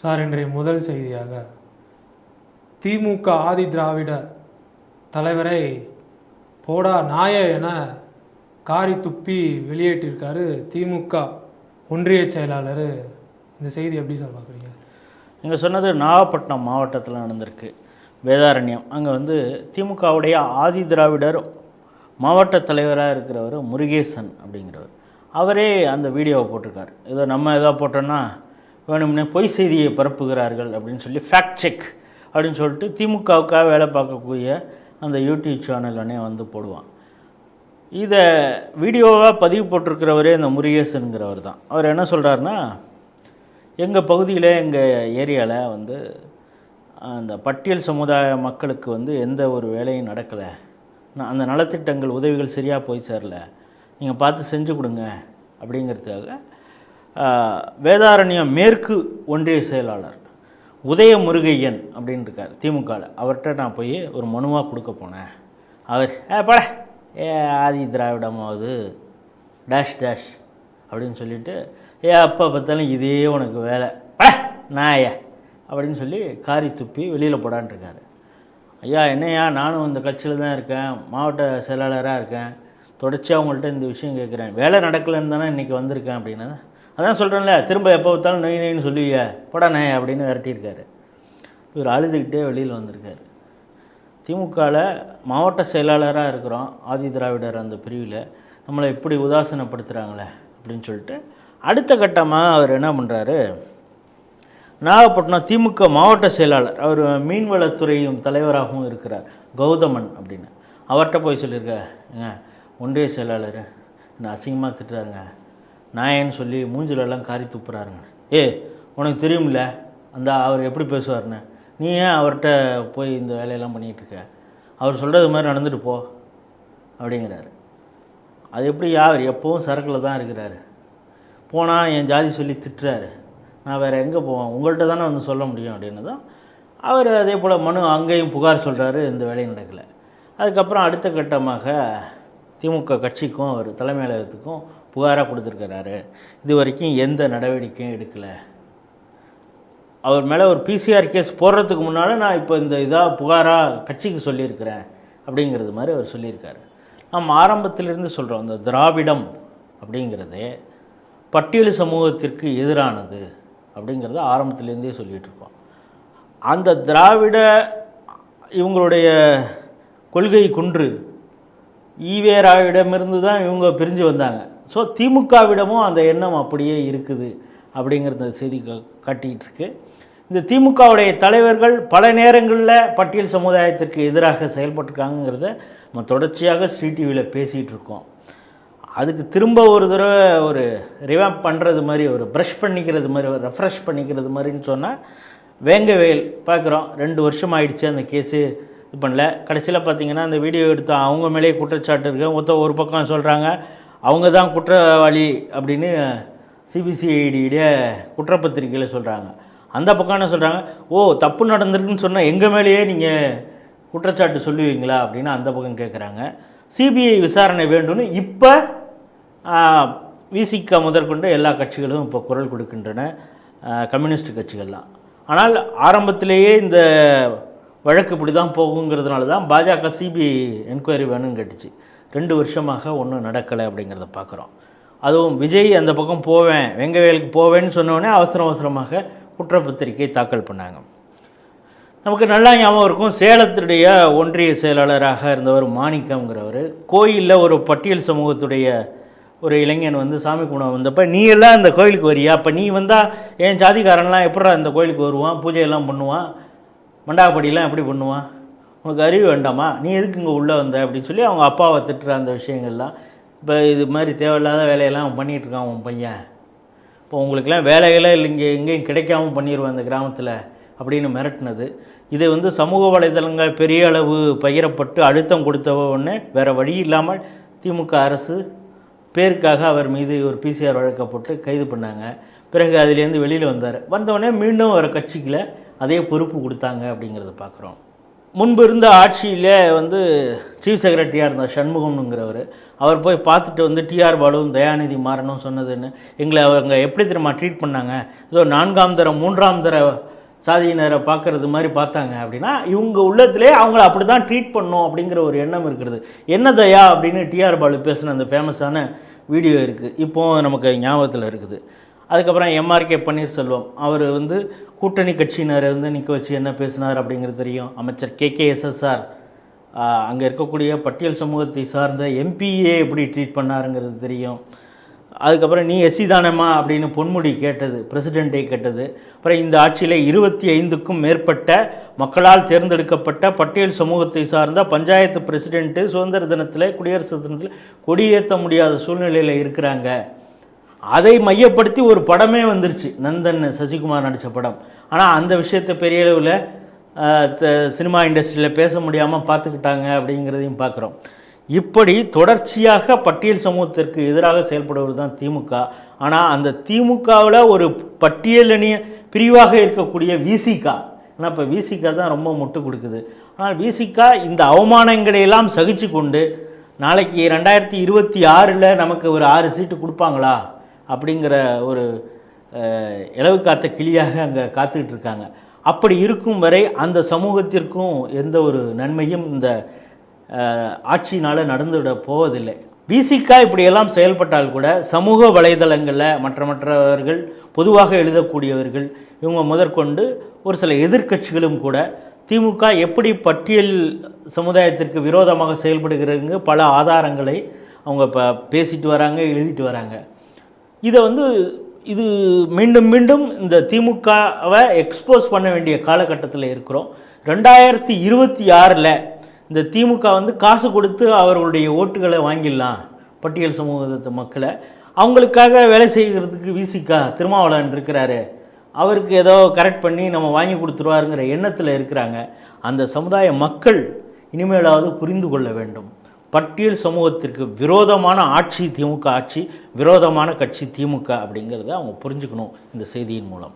Sir இன்றைய முதல் செய்தியாக திமுக ஆதி திராவிட தலைவரை போடா நாய என காரி துப்பி வெளியேற்றிருக்காரு திமுக ஒன்றிய செயலாளர். இந்த செய்தி எப்படி சார் பார்க்குறீங்க? நீங்கள் சொன்னது நாகப்பட்டினம் மாவட்டத்தில் நடந்திருக்கு. வேதாரண்யம். அங்கே வந்து திமுகவுடைய ஆதி திராவிடர் மாவட்ட தலைவராக இருக்கிறவர் முருகேசன் அப்படிங்கிறவர். அவரே அந்த வீடியோவை போட்டிருக்கார். ஏதோ நம்ம எதாவது போட்டோன்னா வேணும்னே பொய் செய்தியை பரப்புகிறார்கள் அப்படின்னு சொல்லி ஃபேக்ட் செக் அப்படின்னு சொல்லிட்டு திமுகவுக்காக வேலை பார்க்கக்கூடிய அந்த யூடியூப் சேனல்லனே வந்து போடுவான். இதை வீடியோவாக பதிவு போட்டிருக்கிறவரே இந்த முருகேசனுங்கிறவர் தான். அவர் என்ன சொல்கிறாருன்னா எங்கள் பகுதியில் எங்கள் ஏரியாவில் வந்து அந்த பட்டியல் சமுதாய மக்களுக்கு வந்து எந்த ஒரு வேலையும் நடக்கலை. நான் அந்த நலத்திட்டங்கள் உதவிகள் சரியாக போய் சேரல. நீங்கள் பார்த்து செஞ்சு கொடுங்க அப்படிங்கிறதுக்காக வேதாரண்யம் மேற்கு ஒன்றிய செயலாளர் உதய முருகையன் அப்படின்னு இருக்கார் திமுகவில் அவர்கிட்ட நான் போய் ஒரு மனுவாக கொடுக்க போனேன். அவர் ஏ பட. ஏ ஆதி திராவிடமாவது. Dash dash. அப்படின்னு சொல்லிட்டு ஏ அப்பா பார்த்தாலும் இதே உனக்கு வேலை. பட நாய அப்படின்னு சொல்லி காரி துப்பி வெளியில் போடான்ட்ருக்காரு ஐயா என்னையா? நானும் இந்த கட்சியில் தான் இருக்கேன். மாவட்ட செயலாளராக இருக்கேன். தொடர்ச்சியாக அவங்கள்ட்ட இந்த விஷயம் கேட்குறேன். வேலை நடக்கலைன்னு தானே இன்றைக்கி வந்திருக்கேன். அப்படின்னா அதான் சொல்கிறேன்ல திரும்ப எப்போ பார்த்தாலும் நொய் நொய்னு சொல்லுவிய போடாண்ணே அப்படின்னு விரட்டியிருக்காரு. இவர் அழுதுகிட்டே வெளியில் வந்திருக்காரு. திமுகவில் மாவட்ட செயலாளராக இருக்கிறோம் ஆதி திராவிடர் அந்த பிரிவில். நம்மளை இப்படி உதாசீனப்படுத்துகிறாங்களே அப்படின்னு சொல்லிட்டு அடுத்த கட்டமாக அவர் என்ன பண்ணுறாரு நாகப்பட்டினம் திமுக மாவட்ட செயலாளர் அவர் மீன்வளத்துறையும் தலைவராகவும் இருக்கிறார் கௌதமன் அப்படின்னு. அவர்கிட்ட போய் சொல்லியிருக்க ஏங்க ஒன்றிய செயலாளர் என்ன அசிங்கமாக திட்டுறாருங்க. நாயன்னு சொல்லி மூஞ்சிலெல்லாம் காரி துப்புறாருங்க. ஏ உனக்கு தெரியும்ல அந்த அவர் எப்படி பேசுவார்னு நீ ஏன் அவர்கிட்ட போய் இந்த வேலையெல்லாம் பண்ணிகிட்டு இருக்க? அவர் சொல்கிறது மாதிரி நடந்துட்டு போ அப்படிங்கிறாரு. அது எப்படி யார்? எப்போவும் சரக்கில் தான் இருக்கிறாரு. போனால் என் ஜாதி சொல்லி திட்டுறாரு. நான் வேறு எங்கே போவேன்? உங்கள்கிட்ட தானே வந்து சொல்ல முடியும் அப்படின்னு தான் அவர் அதே போல் மனு அங்கேயும் புகார் சொல்கிறாரு இந்த வேலையும் நடக்கலை. அதுக்கப்புறம் அடுத்த கட்டமாக திமுக கட்சிக்கும் அவர் தலைமையிலத்துக்கும் புகாராக கொடுத்துருக்கிறாரு. இது வரைக்கும் எந்த நடவடிக்கையும் எடுக்கலை. அவர் மேலே ஒரு பிசிஆர் கேஸ் போடுறதுக்கு முன்னால் நான் இப்போ இந்த இதாக புகாராக கட்சிக்கு சொல்லியிருக்கிறேன் அப்படிங்கிறது மாதிரி அவர் சொல்லியிருக்காரு. நம்ம ஆரம்பத்திலிருந்து சொல்கிறோம் இந்த திராவிடம் அப்படிங்கிறது பட்டியல் சமூகத்திற்கு எதிரானது அப்படிங்கிறத ஆரம்பத்திலேருந்தே சொல்லிகிட்டு இருக்கோம். அந்த திராவிட இவங்களுடைய கொள்கை குன்று ஈவேராவிடமிருந்து தான் இவங்க பிரிஞ்சு வந்தாங்க. ஸோ திமுகவிடமும் அந்த எண்ணம் அப்படியே இருக்குது அப்படிங்கிறத செய்தி கா- இருக்கு இந்த திமுகவுடைய தலைவர்கள் பல நேரங்களில் பட்டியல் சமுதாயத்திற்கு எதிராக செயல்பட்டுருக்காங்கிறத நம்ம தொடர்ச்சியாக ஸ்ரீ டிவியில் பேசிகிட்டு இருக்கோம் அதுக்கு திரும்ப ஒரு தடவை ஒரு ரிவாம்ப் பண்ணுறது மாதிரி ஒரு ப்ரஷ் பண்ணிக்கிறது மாதிரி ஒரு ரெஃப்ரெஷ் பண்ணிக்கிறது மாதிரின்னு சொன்னால் வேங்கவேல் பார்க்குறோம் ரெண்டு வருஷம் ஆயிடுச்சு அந்த கேஸு இது பண்ணல. கடைசியில் பார்த்தீங்கன்னா அந்த வீடியோ எடுத்த அவங்க மேலேயே குற்றச்சாட்டு இருக்குது மொத்தம் ஒரு பக்கம் சொல்கிறாங்க அவங்க தான் குற்றவாளி அப்படின்னு சிபிசிஐடியுடைய குற்றப்பத்திரிகையில் சொல்கிறாங்க அந்த பக்கம் என்ன சொல்கிறாங்க ஓ தப்பு நடந்திருக்குன்னு சொன்னால் எங்கள் மேலேயே நீங்கள் குற்றச்சாட்டு சொல்லுவீங்களா அப்படின்னு அந்த பக்கம் கேட்குறாங்க சிபிஐ விசாரணை வேண்டும்னு இப்போ விசிக முதற்கொண்டு எல்லா கட்சிகளும் இப்போ குரல் கொடுக்கின்றன. கம்யூனிஸ்ட் கட்சிகள்லாம். ஆனால் ஆரம்பத்திலேயே இந்த வழக்கு இப்படி தான் போகுங்கிறதுனால தான் பாஜக சிபிஐ என்கொயரி வேணும்னு கேட்டுச்சு. ரெண்டு வருஷமாக ஒன்றும் நடக்கலை அப்படிங்கிறத பார்க்குறோம். அதுவும் விஜய் அந்த பக்கம் போவேன் வெங்கவேலுக்கு போவேன்னு சொன்னோடனே அவசர அவசரமாக குற்றப்பத்திரிக்கை தாக்கல் பண்ணாங்க. நமக்கு நல்லா ஞாபகம் இருக்கும் சேலத்துடைய ஒன்றிய செயலாளராக இருந்தவர் மாணிக்கம்ங்கிறவர் கோயிலில் ஒரு பட்டியல் சமூகத்துடைய ஒரு இளைஞன் வந்து சாமி கும்பிட வந்தப்போ நீ எல்லாம் அந்த கோயிலுக்கு வரியா? அப்போ நீ வந்தால் என் ஜாதிக்காரன்லாம் எப்படா அந்த கோயிலுக்கு வருவான்? பூஜையெல்லாம் பண்ணுவான்? மண்டாபடியெல்லாம் எப்படி பண்ணுவான்? உனக்கு அறிவு வேண்டாமா? நீ எதுக்கு இங்கே உள்ளே வந்த? அப்படின்னு சொல்லி அவங்க அப்பாவை திட்டுற அந்த விஷயங்கள்லாம். இப்போ இது மாதிரி தேவையில்லாத வேலையெல்லாம் அவன் பண்ணிகிட்டு இருக்கான் உன் பையன். இப்போ உங்களுக்கெல்லாம் வேலைகளே இல்லை இங்கே எங்கேயும் கிடைக்காம பண்ணிடுவேன் அந்த கிராமத்தில் அப்படின்னு மிரட்டினது. இது வந்து சமூக வலைதளங்கள் பெரிய அளவு பகிரப்பட்டு அழுத்தம் கொடுத்த உடனே வேறு வழி இல்லாமல் திமுக அரசு பேருக்காக அவர் மீது ஒரு பிசிஆர் வழக்கை போட்டு கைது பண்ணாங்க. பிறகு அதுலேருந்து வெளியில் வந்தார். வந்தவுடனே மீண்டும் அவர் கட்சிக்கில் அதே பொறுப்பு கொடுத்தாங்க அப்படிங்கிறத பார்க்குறோம் முன்பு இருந்த ஆட்சியில் வந்து சீஃப் செக்ரட்டரியாக இருந்தார் சண்முகம்னுங்கிறவர் அவர் போய் பார்த்துட்டு வந்து டிஆர் பாலுவும் தயாநிதி மாறனும் சொன்னதுன்னு எங்களை அவங்க எப்படி தெரியுமா ட்ரீட் பண்ணாங்க? ஏதோ நான்காம் தர மூன்றாம் தர சாதியினரை பார்க்கறது மாதிரி பார்த்தாங்க அப்படின்னா இவங்க உள்ளத்திலே அவங்கள அப்படி தான் ட்ரீட் பண்ணும் அப்படிங்கிற ஒரு எண்ணம் இருக்கிறது. என்ன தயா அப்படின்னு டிஆர் பாலு பேசின அந்த ஃபேமஸான வீடியோ இருக்குது இப்போது நமக்கு ஞாபகத்தில் இருக்குது. அதுக்கப்புறம் எம்ஆர்கே பன்னீர்செல்வம். அவர் வந்து கூட்டணி கட்சியினரை வந்து நிற்க வச்சு என்ன பேசினார் அப்படிங்கிறது தெரியும். அமைச்சர் கே கே எஸ்எஸ்ஆர் அங்கே இருக்கக்கூடிய பட்டியல் சமூகத்தை சார்ந்த எம்பிஏ எப்படி ட்ரீட் பண்ணாருங்கிறது தெரியும். அதுக்கப்புறம் நீ எஸ்சி தானேம்மா அப்படின்னு பொன்முடி கேட்டது பிரசிடெண்ட்டே கேட்டது. அப்புறம் இந்த ஆட்சியில் இருபத்தி ஐந்துக்கும் மேற்பட்ட மக்களால் தேர்ந்தெடுக்கப்பட்ட பட்டியல் சமூகத்தை சார்ந்த பஞ்சாயத்து பிரசிடெண்ட்டு சுதந்திர தினத்தில் குடியரசு தினத்தில் கொடியேற்ற முடியாத சூழ்நிலையில் இருக்கிறாங்க. அதை மையப்படுத்தி ஒரு படமே வந்துருச்சு. நந்தன் சசிகுமார் நடித்த படம். ஆனால் அந்த விஷயத்தை பெரிய அளவில் சினிமா இண்டஸ்ட்ரியில் பேச முடியாமல் பார்த்துக்கிட்டாங்க அப்படிங்கிறதையும் பார்க்குறோம். இப்படி தொடர்ச்சியாக பட்டியல் சமூகத்திற்கு எதிராக செயல்படுவது தான் திமுக. ஆனால் அந்த திமுகவில் ஒரு பட்டியலணிய பிரிவாக இருக்கக்கூடிய விசிகா. ஏன்னா இப்போ விசிகா தான் ரொம்ப முட்டு கொடுக்குது. ஆனால் விசிகா இந்த அவமானங்களை எல்லாம் சகிச்சு கொண்டு நாளைக்கு ரெண்டாயிரத்தி இருபத்தி ஆறில் நமக்கு ஒரு ஆறு சீட்டு கொடுப்பாங்களா? அப்படிங்கிற ஒரு இலவு காத்த கிளியாக அங்கே காத்துக்கிட்டு இருக்காங்க. அப்படி இருக்கும் வரை அந்த சமூகத்திற்கும் எந்த ஒரு நன்மையும் இந்த ஆட்சியினால் நடந்துவிட போவதில்லை. பிசிகா இப்படியெல்லாம் செயல்பட்டால் கூட சமூக வலைதளங்களில் மற்ற மற்றவர்கள் பொதுவாக எழுதக்கூடியவர்கள் இவங்க முதற்கொண்டு ஒரு சில எதிர்க்கட்சிகளும் கூட திமுக எப்படி பட்டியல் சமுதாயத்திற்கு விரோதமாக செயல்படுகிறதுங்க பல ஆதாரங்களை அவங்க இப்போ பேசிட்டு வராங்க எழுதிட்டு வராங்க. இதை வந்து இது மீண்டும் மீண்டும் இந்த திமுகவை எக்ஸ்போஸ் பண்ண வேண்டிய காலகட்டத்தில் இருக்கிறோம். ரெண்டாயிரத்தி இருபத்தி ஆறில் இந்த திமுக வந்து காசு கொடுத்து அவர்களுடைய ஓட்டுகளை வாங்கிடலாம் பட்டியல் சமூகத்து மக்களை. அவங்களுக்காக வேலை செய்கிறதுக்கு விசிகா திருமாவளவன் இருக்கிறாரு. அவருக்கு ஏதோ கரெக்ட் பண்ணி நம்ம வாங்கி கொடுத்துருவாருங்கிற எண்ணத்தில் இருக்கிறாங்க. அந்த சமுதாய மக்கள் இனிமேலாவது புரிந்து கொள்ள வேண்டும். பட்டியல் சமூகத்திற்கு விரோதமான ஆட்சி திமுக ஆட்சி விரோதமான கட்சி திமுக அப்படிங்கிறத அவங்க புரிஞ்சுக்கணும் இந்த செய்தியின் மூலம்.